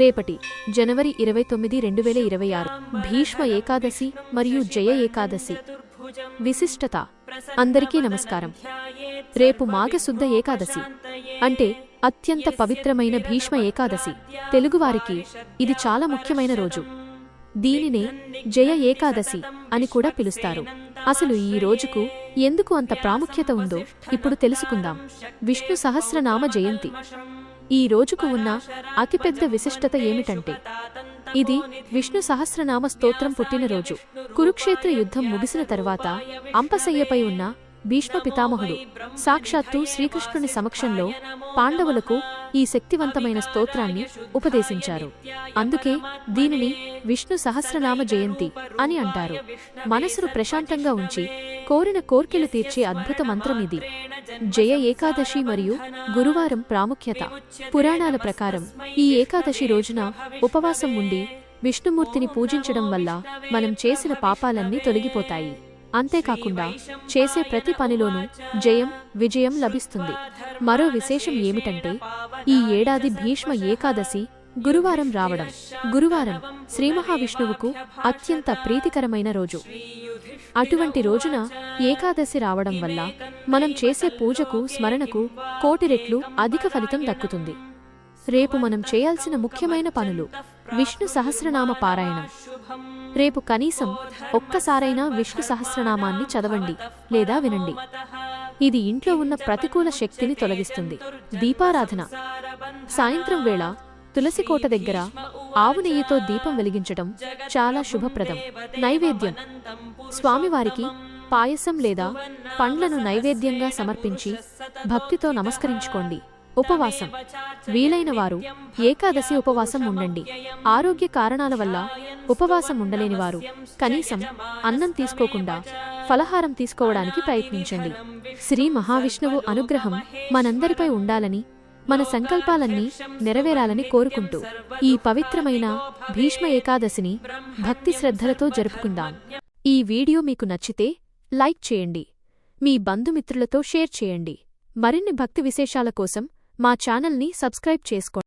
రేపటి జనవరి ఇరవై తొమ్మిది రెండు వేల ఇరవై ఆరు. భీష్మ ఏకాదశి మరియు జయ ఏకాదశి. విశిష్టత. అందరికీ నమస్కారం. రేపు మాఘశుద్ధ ఏకాదశి. అంటే అత్యంత పవిత్రమైన భీష్మ ఏకాదశి. తెలుగువారికి ఇది చాలా ముఖ్యమైన రోజు. దీనినే జయ ఏకాదశి అని కూడా పిలుస్తారు. అసలు ఈ రోజుకు ఎందుకు అంత ప్రాముఖ్యత ఉందో ఇప్పుడు తెలుసుకుందాం. విష్ణు సహస్రనామ జయంతి. ఈ రోజుకు ఉన్న అతిపెద్ద విశిష్టత ఏమిటంటే ఇది విష్ణు సహస్రనామ స్తోత్రం పుట్టినరోజు కురుక్షేత్ర యుద్ధం ముగిసిన తర్వాత అంపశయ్యపై ఉన్న భీష్మ పితామహుడు. సాక్షాత్తు శ్రీకృష్ణుని సమక్షంలో పాండవులకు ఈ శక్తివంతమైన స్తోత్రాన్ని ఉపదేశించారు. అందుకే దీనిని విష్ణు సహస్రనామ జయంతి అని అంటారు. మనసును ప్రశాంతంగా ఉంచి కోరిన కోర్కెలు తీర్చే అద్భుత మంత్రం ఇది. జయ ఏకాదశి మరియు గురువారం ప్రాముఖ్యత. పురాణాల ప్రకారం ఈ ఏకాదశి రోజున ఉపవాసం ఉండి విష్ణుమూర్తిని పూజించడం వల్ల మనం చేసిన పాపాలన్నీ తొలగిపోతాయి. అంతేకాకుండా చేసే ప్రతి పనిలోనూ జయం విజయం లభిస్తుంది. మరో విశేషం ఏమిటంటే ఈ ఏడాది భీష్మ ఏకాదశి గురువారం రావడం. గురువారం శ్రీ మహావిష్ణువుకు అత్యంత ప్రీతికరమైన రోజు. అటువంటి రోజున ఏకాదశి రావడం వల్ల మనం చేసే పూజకు స్మరణకు కోటి రెట్లు అధిక ఫలితం దక్కుతుంది. రేపు మనం చేయాల్సిన ముఖ్యమైన పనులు విష్ణు సహస్రనామ పారాయణం. రేపు కనీసం ఒక్కసారైనా విష్ణు సహస్రనామాన్ని చదవండి లేదా వినండి. ఇది ఇంట్లో ఉన్న ప్రతికూల శక్తిని తొలగిస్తుంది. దీపారాధన. సాయంత్రం వేళ తులసికోట దగ్గర ఆవు నెయ్యితో దీపం వెలిగించటం చాలా శుభప్రదం. నైవేద్యం. స్వామివారికి పాయసం లేదా పండ్లను నైవేద్యంగా సమర్పించి భక్తితో నమస్కరించుకోండి. ఉపవాసం. వీలైన వారు ఏకాదశి ఉపవాసం ఉండండి. ఆరోగ్య కారణాల వల్ల ఉపవాసం ఉండలేని వారు. కనీసం అన్నం తీసుకోకుండా ఫలహారం తీసుకోవడానికి ప్రయత్నించండి. శ్రీ మహావిష్ణువు అనుగ్రహం మనందరిపై ఉండాలని మన సంకల్పాలన్నీ నెరవేరాలని కోరుకుంటూ ఈ పవిత్రమైన భీష్మ ఏకాదశిని భక్తి శ్రద్ధలతో జరుపుకుందాం. ఈ వీడియో మీకు నచ్చితే లైక్ చేయండి. మీ బంధుమిత్రులతో షేర్ చేయండి. మరిన్ని భక్తి విశేషాల కోసం మా ఛానల్ని సబ్స్క్రైబ్ చేసుకోండి.